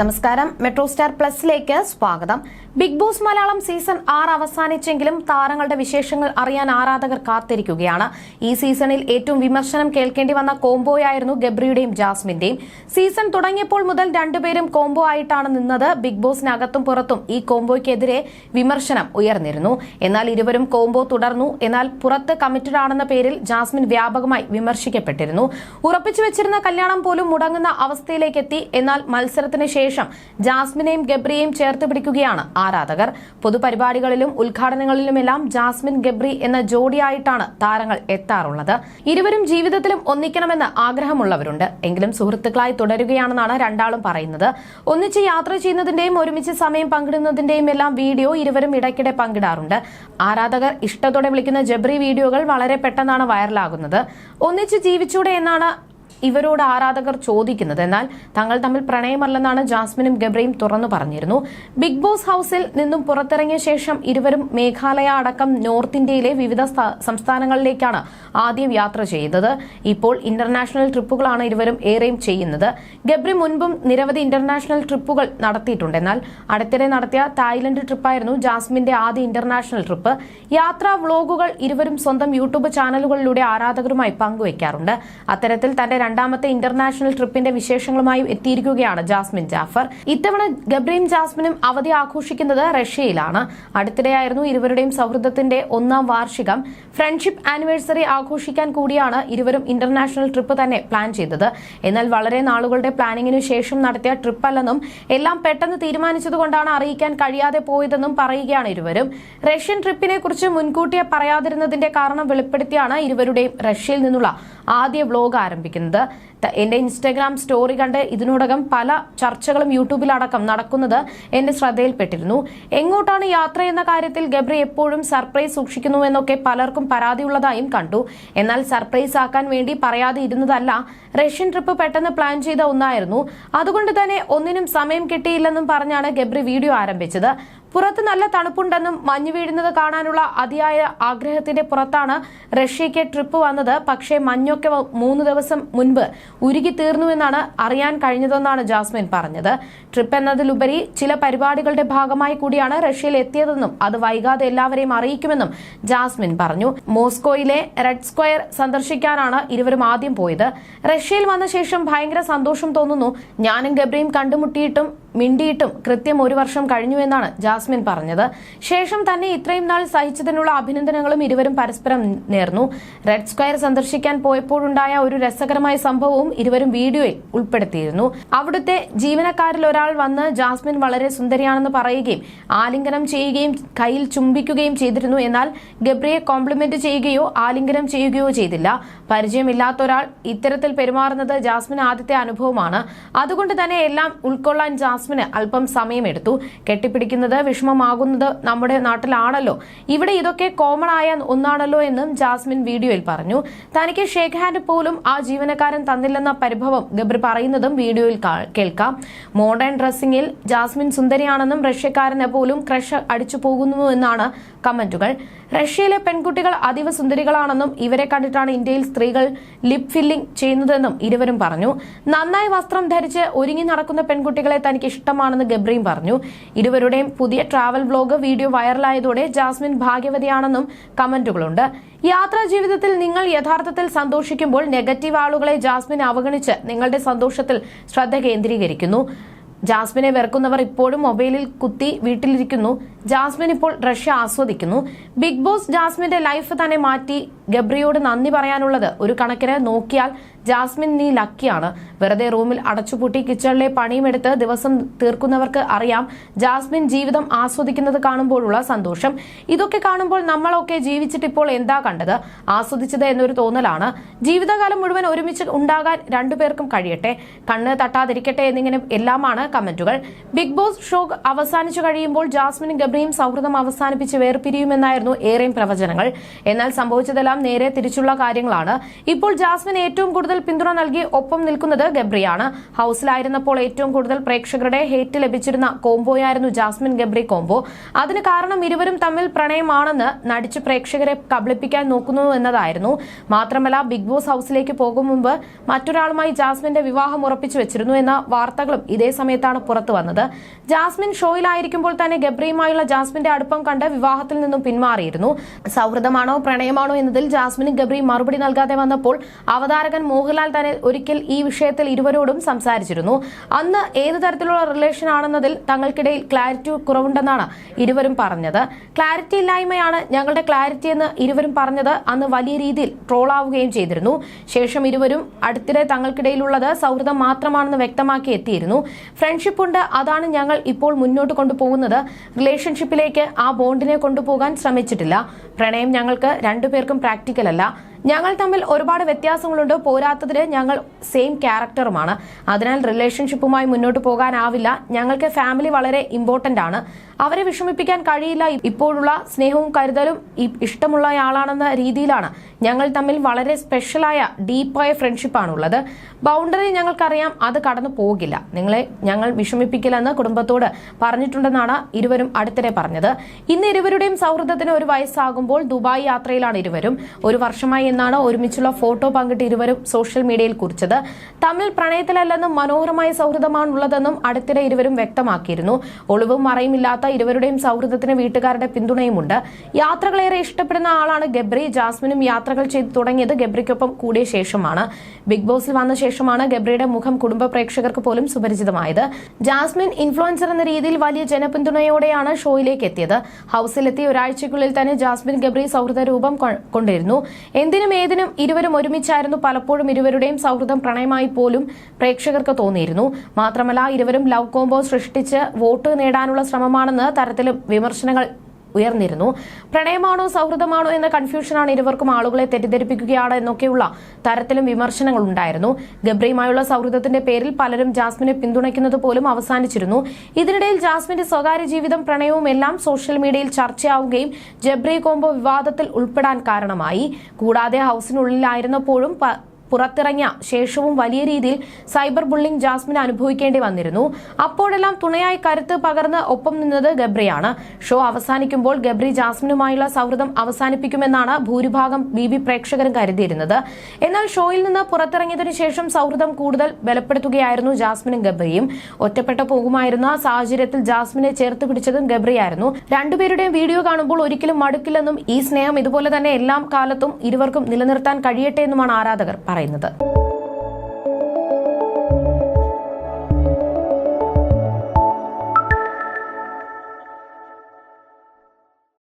നമസ്കാരം. Metro star പ്ലസിലേക്ക് സ്വാഗതം. Big boss Malayalam season ആറ് അവസാനിച്ചെങ്കിലും താരങ്ങളുടെ വിശേഷങ്ങൾ അറിയാൻ ആരാധകർ കാത്തിരിക്കുകയാണ്. ഈ സീസണിൽ ഏറ്റവും വിമർശനം കേൾക്കേണ്ടി വന്ന കോംബോയായിരുന്നു ഗബ്രിയുടെയും ജാസ്മിന്റെയും. സീസൺ തുടങ്ങിയപ്പോൾ മുതൽ രണ്ടുപേരും കോംബോ ആയിട്ടാണ് നിന്നത്. ബിഗ് ബോസിനകത്തും പുറത്തും ഈ കോംബോയ്ക്കെതിരെ വിമർശനം ഉയർന്നിരുന്നു. എന്നാൽ ഇരുവരും കോംബോ തുടർന്നു. എന്നാൽ പുറത്ത് കമ്മിറ്റഡ് ആണെന്ന പേരിൽ ജാസ്മിൻ വ്യാപകമായി വിമർശിക്കപ്പെട്ടിരുന്നു. ഉറപ്പിച്ചു വെച്ചിരുന്ന കല്യാണം പോലും മുടങ്ങുന്ന അവസ്ഥയിലേക്കെത്തി. എന്നാൽ മത്സരത്തിന് ശേഷം ജാസ്മിനെയും ഗബ്രിയെയും ചേർത്ത് പിടിക്കുകയാണ് ആരാധകർ. പൊതുപരിപാടികളിലും ഉദ്ഘാടനങ്ങളിലുമെല്ലാം ജാസ്മിൻ ഗബ്രി എന്ന ജോഡിയായിട്ടാണ് താരങ്ങൾ എത്താറുള്ളത്. ഇരുവരും ജീവിതത്തിലും ഒന്നിക്കണമെന്ന് ആഗ്രഹമുള്ളവരുണ്ട്. എങ്കിലും സുഹൃത്തുക്കളായി തുടരുകയാണെന്നാണ് രണ്ടാളും പറയുന്നത്. ഒന്നിച്ച് യാത്ര ചെയ്യുന്നതിന്റെയും ഒരുമിച്ച് സമയം പങ്കിടുന്നതിന്റെയും എല്ലാം വീഡിയോ ഇരുവരും ഇടയ്ക്കിടെ പങ്കിടാറുണ്ട്. ആരാധകർ ഇഷ്ടത്തോടെ വിളിക്കുന്ന ജബ്രി വീഡിയോകൾ വളരെ പെട്ടെന്നാണ് വൈറലാകുന്നത്. ഒന്നിച്ച് ജീവിച്ചൂടെ എന്നാണ് ഇവരോട് ആരാധകർ ചോദിക്കുന്നത്. എന്നാൽ തങ്ങൾ തമ്മിൽ പ്രണയമല്ലെന്നാണ് ജാസ്മിനും ഗബ്രയും തുറന്നു പറഞ്ഞിരുന്നു. ബിഗ് ബോസ് ഹൌസിൽ നിന്നും പുറത്തിറങ്ങിയ ശേഷം ഇരുവരും മേഘാലയ അടക്കം നോർത്ത് ഇന്ത്യയിലെ വിവിധ സ്ഥ- സംസ്ഥാനങ്ങളിലേക്കാണ് ആദ്യം യാത്ര ചെയ്തത്. ഇപ്പോൾ ഇന്റർനാഷണൽ ട്രിപ്പുകളാണ് ഇരുവരും ഏറെയും ചെയ്യുന്നത്. ഗബ്രി മുൻപും നിരവധി ഇന്റർനാഷണൽ ട്രിപ്പുകൾ നടത്തിയിട്ടുണ്ട്. എന്നാൽ അടുത്തിടെ നടത്തിയ തായ്ലൻഡ് ട്രിപ്പായിരുന്നു ജാസ്മിന്റെ ആദ്യ ഇന്റർനാഷണൽ ട്രിപ്പ്. യാത്രാ വ്ളോഗുകൾ ഇരുവരും സ്വന്തം യൂട്യൂബ് ചാനലുകളിലൂടെ ആരാധകരുമായി പങ്കുവയ്ക്കാറുണ്ട് അത്തരത്തിൽ തന്റെ രണ്ടാമത്തെ ഇന്റർനാഷണൽ ട്രിപ്പിന്റെ വിശേഷങ്ങളുമായും എത്തിയിരിക്കുകയാണ് ജാസ്മിൻ ജാഫർ. ഇത്തവണ ഗബ്രീം ജാസ്മിനും അവധി ആഘോഷിക്കുന്നത് റഷ്യയിലാണ്. അടുത്തിടെയായിരുന്നു ഇരുവരുടെയും സൗഹൃദത്തിന്റെ ഒന്നാം വാർഷികം. ഫ്രണ്ട്ഷിപ്പ് ആനിവേഴ്സറി ആഘോഷിക്കാൻ കൂടിയാണ് ഇരുവരും ഇന്റർനാഷണൽ ട്രിപ്പ് തന്നെ പ്ലാൻ ചെയ്തത്. എന്നാൽ വളരെ നാളുകളുടെ പ്ലാനിങ്ങിനു ശേഷം നടത്തിയ ട്രിപ്പല്ലെന്നും എല്ലാം പെട്ടെന്ന് തീരുമാനിച്ചതുകൊണ്ടാണ് അറിയിക്കാൻ കഴിയാതെ പോയതെന്നും പറയുകയാണ് ഇരുവരും. റഷ്യൻ ട്രിപ്പിനെ കുറിച്ച് മുൻകൂട്ടിയെ പറയാതിരുന്നതിന്റെ കാരണം വെളിപ്പെടുത്തിയാണ് ഇരുവരുടെയും റഷ്യയിൽ നിന്നുള്ള ആദ്യ വ്ലോഗ് ആരംഭിക്കുന്നത്. എന്റെ ഇൻസ്റ്റഗ്രാം സ്റ്റോറി കണ്ട് ഇതിനോടകം പല ചർച്ചകളും യൂട്യൂബിലടക്കം നടക്കുന്നത് എന്റെ ശ്രദ്ധയിൽപ്പെട്ടിരുന്നു. എങ്ങോട്ടാണ് യാത്ര എന്ന കാര്യത്തിൽ ഗബ്രി എപ്പോഴും സർപ്രൈസ് സൂക്ഷിക്കുന്നു എന്നൊക്കെ പലർക്കും പരാതിയുള്ളതായും കണ്ടു. എന്നാൽ സർപ്രൈസ് ആക്കാൻ വേണ്ടി പറയാതെ ഇരുന്നതല്ല റഷ്യൻ ട്രിപ്പ് പെട്ടെന്ന് പ്ലാൻ ചെയ്ത ഒന്നായിരുന്നു. അതുകൊണ്ട് തന്നെ ഒന്നിനും സമയം കിട്ടിയില്ലെന്നും പറഞ്ഞാണ് ഗബ്രി വീഡിയോ ആരംഭിച്ചത്. പുറത്ത് നല്ല തണുപ്പുണ്ടെന്നും മഞ്ഞ് വീഴുന്നത് കാണാനുള്ള അതിയായ ആഗ്രഹത്തിന്റെ പുറത്താണ് റഷ്യയ്ക്ക് ട്രിപ്പ് വന്നത്. പക്ഷേ മഞ്ഞൊക്കെ മൂന്ന് ദിവസം മുൻപ് ഉരുകി തീർന്നുവെന്നാണ് അറിയാൻ കഴിഞ്ഞതെന്നാണ് ജാസ്മിൻ പറഞ്ഞത്. ട്രിപ്പ് എന്നതിലുപരി ചില പരിപാടികളുടെ ഭാഗമായി കൂടിയാണ് റഷ്യയിൽ എത്തിയതെന്നും അത് വൈകാതെ എല്ലാവരെയും അറിയിക്കുമെന്നും ജാസ്മിൻ പറഞ്ഞു. മോസ്കോയിലെ റെഡ് സ്ക്വയർ സന്ദർശിക്കാനാണ് ഇരുവരും ആദ്യം പോയത്. റഷ്യയിൽ വന്ന ശേഷം ഭയങ്കര സന്തോഷം തോന്നുന്നു. ഞാനും ഗബ്രിയും കണ്ടുമുട്ടിയിട്ടും മിണ്ടിയിട്ടും കൃത്യം ഒരു വർഷം കഴിഞ്ഞുവെന്നാണ് ജാസ്മിൻ പറഞ്ഞത്. ശേഷം തന്നെ ഇത്രയും നാൾ സഹിച്ചതിനുള്ള അഭിനന്ദനങ്ങളും ഇരുവരും പരസ്പരം നേർന്നു. റെഡ് സ്ക്വയർ സന്ദർശിക്കാൻ പോയപ്പോഴുണ്ടായ ഒരു രസകരമായ സംഭവവും ഇരുവരും വീഡിയോയിൽ ഉൾപ്പെടുത്തിയിരുന്നു. അവിടുത്തെ ജീവനക്കാരിൽ ഒരാൾ വന്ന് ജാസ്മിൻ വളരെ സുന്ദരിയാണെന്ന് പറയുകയും ആലിംഗനം ചെയ്യുകയും കയ്യിൽ ചുംബിക്കുകയും ചെയ്തിരുന്നു. എന്നാൽ ഗബ്രിയെ കോംപ്ലിമെന്റ് ചെയ്യുകയോ ആലിംഗനം ചെയ്യുകയോ ചെയ്തില്ല. പരിചയമില്ലാത്ത ഒരാൾ ഇത്തരത്തിൽ പെരുമാറുന്നത് ജാസ്മിൻ ആദ്യത്തെ അനുഭവമാണ്. അതുകൊണ്ട് തന്നെ എല്ലാം ഉൾക്കൊള്ളാൻ ജാസ്മിന് അല്പം സമയമെടുത്തു കെട്ടിപ്പിടിക്കുന്നത് വിഷമമാകുന്നത് നമ്മുടെ നാട്ടിലാണല്ലോ. ഇവിടെ ഇതൊക്കെ കോമൺ ആയ ഒന്നാണല്ലോ എന്നും ജാസ്മിൻ വീഡിയോയിൽ പറഞ്ഞു. തനിക്ക് ഷേക്ക് ഹാൻഡ് പോലും ആ ജീവനക്കാരൻ തന്നില്ലെന്ന പരിഭവം ഗബ്രി പറയുന്നതും വീഡിയോയിൽ കേൾക്കാം. മോഡേൺ ഡ്രസ്സിംഗിൽ ജാസ്മിൻ സുന്ദരിയാണെന്നും റഷ്യക്കാരന് പോലും ക്രഷ് അടിച്ചു പോകുന്നുവെന്നാണ് കമന്റുകൾ. റഷ്യയിലെ പെൺകുട്ടികൾ അതീവ സുന്ദരികളാണെന്നും ഇവരെ കണ്ടിട്ടാണ് ഇന്ത്യയിൽ സ്ത്രീകൾ ലിപ് ഫില്ലിംഗ് ചെയ്യുന്നതെന്നും ഇരുവരും പറഞ്ഞു. നന്നായി വസ്ത്രം ധരിച്ച് ഒരുങ്ങി നടക്കുന്ന പെൺകുട്ടികളെ തനിക്ക് ഇഷ്ടമാണെന്ന് ഗബ്രീം പറഞ്ഞു. ഇരുവരുടെയും പുതിയ ട്രാവൽ വ്ലോഗ് വീഡിയോ വൈറലായതോടെ ജാസ്മിൻ ഭാഗ്യവതിയാണെന്നും കമന്റുകളുണ്ട്. യാത്രാ ജീവിതത്തിൽ നിങ്ങൾ യഥാർത്ഥത്തിൽ സന്തോഷിക്കുമ്പോൾ നെഗറ്റീവ് ആളുകളെ ജാസ്മിൻ അവഗണിച്ച് നിങ്ങളുടെ സന്തോഷത്തിൽ ശ്രദ്ധ കേന്ദ്രീകരിക്കുന്നു. ജാസ്മിനെ വെറുക്കുന്നവർ ഇപ്പോഴും മൊബൈലിൽ കുത്തി വീട്ടിലിരിക്കുന്നു. ജാസ്മിൻ ഇപ്പോൾ റഷ്യ ആസ്വദിക്കുന്നു. ബിഗ് ബോസ് ജാസ്മിന്റെ ലൈഫ് തന്നെ മാറ്റി ഗബ്രിയോട് നന്ദി പറയാനുള്ളത് ഒരു കണക്കിന് നോക്കിയാൽ ജാസ്മിൻ നീ ലക്കിയാണ്. വെറുതെ റൂമിൽ അടച്ചുപൂട്ടി കിച്ചണിലെ പണിയുമെടുത്ത് ദിവസം തീർക്കുന്നവർക്ക് അറിയാം ജാസ്മിൻ ജീവിതം ആസ്വദിക്കുന്നത് കാണുമ്പോഴുള്ള സന്തോഷം. ഇതൊക്കെ കാണുമ്പോൾ നമ്മളൊക്കെ ജീവിച്ചിട്ട് ഇപ്പോൾ എന്താ കണ്ടത്? ആസ്വദിച്ചത് എന്നൊരു തോന്നലാണ്. ജീവിതകാലം മുഴുവൻ ഒരുമിച്ച് ഉണ്ടാകാൻ രണ്ടുപേർക്കും കഴിയട്ടെ. കണ്ണ് തട്ടാതിരിക്കട്ടെ എന്നിങ്ങനെ എല്ലാമാണ് കമന്റുകൾ. ബിഗ് ബോസ് ഷോ അവസാനിച്ചു കഴിയുമ്പോൾ ജാസ്മിനും ഗബ്രിയും സൗഹൃദം അവസാനിപ്പിച്ച് വേർപിരിയുമെന്നായിരുന്നു ഏറെയും പ്രവചനങ്ങൾ. എന്നാൽ സംഭവിച്ചതെല്ലാം നേരെ തിരിച്ചുള്ള കാര്യങ്ങളാണ്. ഇപ്പോൾ ജാസ്മിൻ ഏറ്റവും കൂടുതൽ കൂടുതൽ പിന്തുണ നൽകി ഒപ്പം നിൽക്കുന്നത് ഗബ്രിയാണ്. ഹൌസിലായിരുന്നപ്പോൾ ഏറ്റവും കൂടുതൽ പ്രേക്ഷകരുടെ ഹേറ്റ് ലഭിച്ചിരുന്ന കോംബോയായിരുന്നു ജാസ്മിൻ ഗബ്രി കോംബോ. അതിന് കാരണം ഇരുവരും തമ്മിൽ പ്രണയമാണെന്ന് നടിച്ച് പ്രേക്ഷകരെ കബളിപ്പിക്കാൻ നോക്കുന്നു എന്നതായിരുന്നു. മാത്രമല്ല ബിഗ് ബോസ് ഹൌസിലേക്ക് പോകും മുമ്പ് മറ്റൊരാളുമായി ജാസ്മിന്റെ വിവാഹം ഉറപ്പിച്ചു വെച്ചിരുന്നു എന്ന വാർത്തകളും ഇതേ സമയത്താണ് പുറത്തു വന്നത്. ജാസ്മിൻ ഷോയിലായിരിക്കുമ്പോൾ തന്നെ ഗബ്രിയുമായുള്ള ജാസ്മിന്റെ അടുപ്പം കണ്ട് വിവാഹത്തിൽ നിന്നും പിന്മാറിയിരുന്നു. സൗഹൃദമാണോ പ്രണയമാണോ എന്നതിൽ ജാസ്മിനും ഗബ്രിയും മറുപടി നൽകാതെ വന്നപ്പോൾ അവതാരകൻ മോഹൻലാൽ തന്നെ ഒരിക്കൽ ഈ വിഷയത്തിൽ ഇരുവരോടും സംസാരിച്ചിരുന്നു. അന്ന് ഏത് തരത്തിലുള്ള റിലേഷൻ ആണെന്നതിൽ തങ്ങൾക്കിടയിൽ ക്ലാരിറ്റി കുറവുണ്ടെന്നാണ് ഇരുവരും പറഞ്ഞത്. ക്ലാരിറ്റി ഇല്ലായ്മയാണ് ഞങ്ങളുടെ ക്ലാരിറ്റി എന്ന് ഇരുവരും പറഞ്ഞത്. അന്ന് വലിയ രീതിയിൽ ട്രോളാവുകയും ചെയ്തിരുന്നു. ശേഷം ഇരുവരും അടുത്തിടെ തങ്ങൾക്കിടയിലുള്ളത് സൗഹൃദം മാത്രമാണെന്ന് വ്യക്തമാക്കി എത്തിയിരുന്നു. ഫ്രണ്ട്ഷിപ്പ് ഉണ്ട്. അതാണ് ഞങ്ങൾ ഇപ്പോൾ മുന്നോട്ട് കൊണ്ടുപോകുന്നത്. റിലേഷൻഷിപ്പിലേക്ക് ആ ബോണ്ടിനെ കൊണ്ടുപോകാൻ ശ്രമിച്ചിട്ടില്ല. പ്രണയം ഞങ്ങൾക്ക് രണ്ടുപേർക്കും പ്രാക്ടിക്കൽ അല്ല. ഞങ്ങൾ തമ്മിൽ ഒരുപാട് വ്യത്യാസങ്ങളുണ്ട്. പോരാത്തതിന് ഞങ്ങൾ സെയിം ക്യാരക്ടറുമാണ് അതിനാൽ റിലേഷൻഷിപ്പുമായി മുന്നോട്ട് പോകാനാവില്ല. ഞങ്ങൾക്ക് ഫാമിലി വളരെ ഇമ്പോർട്ടന്റ് ആണ്. അവരെ വിഷമിപ്പിക്കാൻ കഴിയില്ല. ഇപ്പോഴുള്ള സ്നേഹവും കരുതലും ഇഷ്ടമുള്ള ഇഷ്ടമുള്ളയാളാണെന്ന രീതിയിലാണ്. ഞങ്ങൾ തമ്മിൽ വളരെ സ്പെഷ്യലായ ഡീപ്പായ ഫ്രണ്ട്ഷിപ്പാണുള്ളത് ബൗണ്ടറി ഞങ്ങൾക്കറിയാം അത് കടന്നു പോകില്ല. നിങ്ങളെ ഞങ്ങൾ വിഷമിപ്പിക്കില്ലെന്ന് കുടുംബത്തോട് പറഞ്ഞിട്ടുണ്ടെന്നാണ് ഇരുവരും അടുത്തിടെ പറഞ്ഞത്. ഇന്ന് ഇരുവരുടെയും സൗഹൃദത്തിന് ഒരു വയസ്സാകുമ്പോൾ ദുബായ് യാത്രയിലാണ് ഇരുവരും. ഒരു വർഷമായി എന്നാണ് ഒരുമിച്ചുള്ള ഫോട്ടോ പങ്കിട്ട് ഇരുവരും സോഷ്യൽ മീഡിയയിൽ കുറിച്ചത്. തമ്മിൽ പ്രണയത്തിലല്ലെന്നും മനോഹരമായ സൗഹൃദമാണുള്ളതെന്നും അടുത്തിടെ ഇരുവരും വ്യക്തമാക്കിയിരുന്നു. ഒളിവും മറയുമില്ലാത്ത ഇരുവരുടെയും സൗഹൃദത്തിന് വീട്ടുകാരുടെ പിന്തുണയുമുണ്ട്. യാത്രകളേറെ ഇഷ്ടപ്പെടുന്ന ആളാണ് ഗബ്രി. ജാസ്മിനും യാത്രകൾ ചെയ്തു തുടങ്ങിയത് ഗബ്രിക്കൊപ്പം കൂടിയ ശേഷമാണ്. ബിഗ് ബോസിൽ വന്ന ശേഷമാണ് ഗബ്രിയുടെ മുഖം കുടുംബ പ്രേക്ഷകർക്ക് പോലും സുപരിചിതമായത്. ജാസ്മിൻ ഇൻഫ്ലുവൻസർ എന്ന രീതിയിൽ വലിയ ജനപിന്തുണയോടെയാണ് ഷോയിലേക്ക് എത്തിയത്. ഹൌസിലെത്തി ഒരാഴ്ചയ്ക്കുള്ളിൽ തന്നെ ജാസ്മിൻ ഗബ്രി സൗഹൃദ രൂപം കൊണ്ടിരുന്നു. എന്തിനും ഏതിനും ഇരുവരും ഒരുമിച്ചായിരുന്നു പലപ്പോഴും ഇരുവരുടെയും സൗഹൃദം പ്രണയമായി പോലും പ്രേക്ഷകർക്ക് തോന്നിയിരുന്നു. മാത്രമല്ല ഇരുവരും ലവ് കോംബോ സൃഷ്ടിച്ച് വോട്ട് നേടാനുള്ള ശ്രമമാണെന്ന് തരത്തിലും വിമർശനങ്ങൾ ഉയർന്നിരുന്നു. പ്രണയമാണോ സൗഹൃദമാണോ എന്ന കൺഫ്യൂഷനാണ് ഇരുവർക്കും ആളുകളെ തെറ്റിദ്ധരിപ്പിക്കുകയാണ് എന്നൊക്കെയുള്ള തരത്തിലും വിമർശനങ്ങൾ ഉണ്ടായിരുന്നു. ഗബ്രിയുമായുള്ള സൗഹൃദത്തിന്റെ പേരിൽ പലരും ജാസ്മിനെ പിന്തുണയ്ക്കുന്നത് പോലും അവസാനിച്ചിരുന്നു. ഇതിനിടയിൽ ജാസ്മിന്റെ സ്വകാര്യ ജീവിതം പ്രണയവും എല്ലാം സോഷ്യൽ മീഡിയയിൽ ചർച്ചയാവുകയും ജബ്രി കോംബോ വിവാദത്തിൽ ഉൾപ്പെടാൻ കാരണമായി. കൂടാതെ ഹൌസിനുള്ളിലായിരുന്നപ്പോഴും പുറത്തിറങ്ങിയ ശേഷവും വലിയ രീതിയിൽ സൈബർ ബുള്ളിംഗ് ജാസ്മിൻ അനുഭവിക്കേണ്ടി വന്നിരുന്നു. അപ്പോഴെല്ലാം തുണയായി കരുത്ത് പകർന്ന് ഒപ്പം നിന്നത് ഗബ്രിയാണ്. ഷോ അവസാനിക്കുമ്പോൾ ഗബ്രി ജാസ്മിനുമായുള്ള സൗഹൃദം അവസാനിപ്പിക്കുമെന്നാണ് ഭൂരിഭാഗം ബി ബി പ്രേക്ഷകരും കരുതിയിരുന്നത്. എന്നാൽ ഷോയിൽ നിന്ന് പുറത്തിറങ്ങിയതിനു ശേഷം സൗഹൃദം കൂടുതൽ ബലപ്പെടുത്തുകയായിരുന്നു ജാസ്മിനും ഗബ്രിയും. ഒറ്റപ്പെട്ട പോകുമായിരുന്ന സാഹചര്യത്തിൽ ജാസ്മിനെ ചേർത്ത് പിടിച്ചതും ഗബ്രിയായിരുന്നു. രണ്ടുപേരുടെയും വീഡിയോ കാണുമ്പോൾ ഒരിക്കലും മടുക്കില്ലെന്നും ഈ സ്നേഹം ഇതുപോലെ തന്നെ എല്ലാം കാലത്തും ഇരുവർക്കും നിലനിർത്താൻ കഴിയട്ടെ എന്നുമാണ് ആരാധകർ പറയുന്നത്